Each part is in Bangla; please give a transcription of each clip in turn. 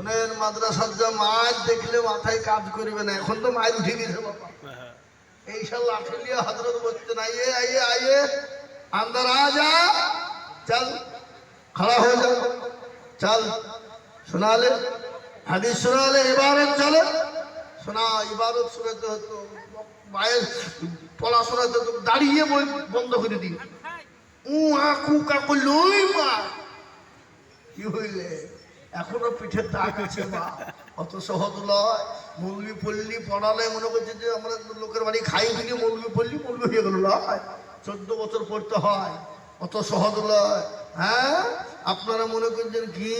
শোনেন, মাদ্রাসার যা মাছ দেখলে মাথায় কাজ করিবে না, এখন তো মায়ের উঠে গেছে বাবা। এইসব লাঠলিয়া হজরত বলতেন আইয়ে আইয়ে আইয়ে, আন্দার আ যা, চল, খড়া হয়ে যাও চল, শোনালে, হাদিস শোনালে ইবারত চলে। শোনা ইবারত শোনাতে হতো মায়ের পড়াশোনা তো দাঁড়িয়ে বন্ধ করে দিই উ আঁকু কাকু লই মা, কি হইলে? এখনও পিঠের দাগ আছে, মা। অত সহজ নয় মৌলবি পল্লী পড়ালে মনে করছে যে আমরা লোকের বাড়ি খাই ফিরে মৌলবি পল্লী, মৌলবি হয়ে গেল নয় চোদ্দ বছর পড়তে হয়। অত সহজ নয় হ্যাঁ? আপনারা মনে করছেন কি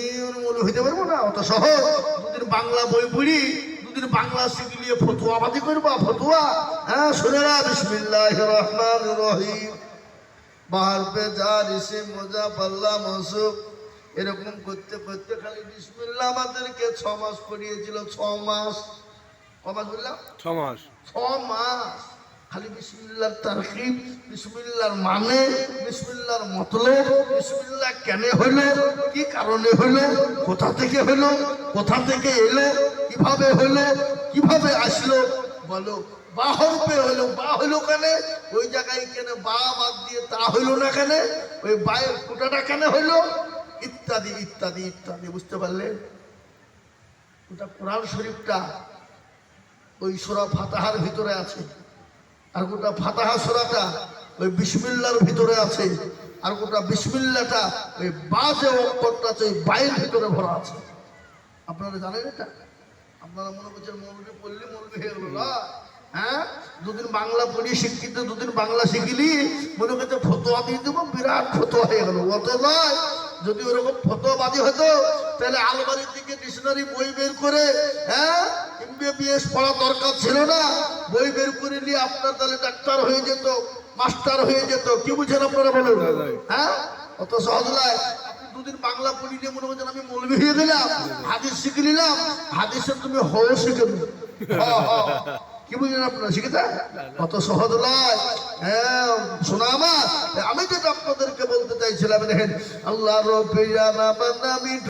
মৌলবি হইতে পারব না? অত সহজ দুদিন বাংলা বই পড়ি, দুদিন বাংলা শিখলিয়ে ফতুয়াবাদি করবা, ফতুয়া। হ্যাঁ না বিসমিল্লাহ রহমান রহিম। বাহার পে যা ঋষি মজা পাল্লা মসুক এরকম করতে করতে খালি বিসমিল্লা আমাদেরকে ছ মাস পড়িয়েছিল ছ মাস। ক মাস বললাম? ছ মাস। ছ মাস। খালি বিসমিল্লার তারকিব বিসমিল্লার মানে বিসমিল্লার মতলব বিসমিল্লাহ কেন হইল কি কারণে হইল কোথা থেকে হইল কোথা থেকে এলো কীভাবে হইল কীভাবে আসলো বলো। বা হরপে হইল বা হইল কেন ওই জায়গায় কেন বা বাদ দিয়ে তা হইল না কেন ওই বায়ের ফুটাটা কেন হইল ইত্যাদি ইত্যাদি ইত্যাদি, বুঝতে পারলেন ওটা কোরআন শরীফটা ওই সোরা ফাতাহার ভিতরে আছে। আর গোটা ফাতাহা সোরাটা ওই বিসমিল্লার ভিতরে আছে। আর গোটা বিসমিল্লাটা ওই বাজে অক্ষরটা আছে, ওই বাইয়ের ভিতরে ভরা আছে। আপনারা জানেন এটা? আপনারা মনে করছেন মৌলবি পড়লি মৌলবি হয়ে গেল হ্যাঁ? দুদিন বাংলা পড়ি শিক্ষিত, দুদিন বাংলা শিখিলি, মনে করছে ফতোয়া দিয়ে দেবো, বিরাট ফতোয়া হয়ে গেল। অত নয়। যদি ওরকম ফতোয়াবাদী হতো, তাহলে আলমারির দিকে ডিকশনারি বই বের করে হ্যাঁ এমবিবিএস পড়া দরকার ছিল না, বই বের করে নিয়ে আপনার তাহলে ডাক্তার হয়ে যেত, মাস্টার হয়ে যেত। কি বুঝেন আপনারা বলুন? হ্যাঁ? অত সহজ নয় দুদিন বাংলা পড়ি নিয়ে মনে করছেন আমি মৌলবি হয়ে গেলাম, হাদিস শিখে নিলাম হাদিসের তুমি হও শিখে। কি বুঝলেন আপনারা শিখেছেন কত সহজ নয় হ্যাঁ আমি যেটা আপনাদেরকে বলতে চাইছিলাম, দেখেন, আল্লাহ রবিয়া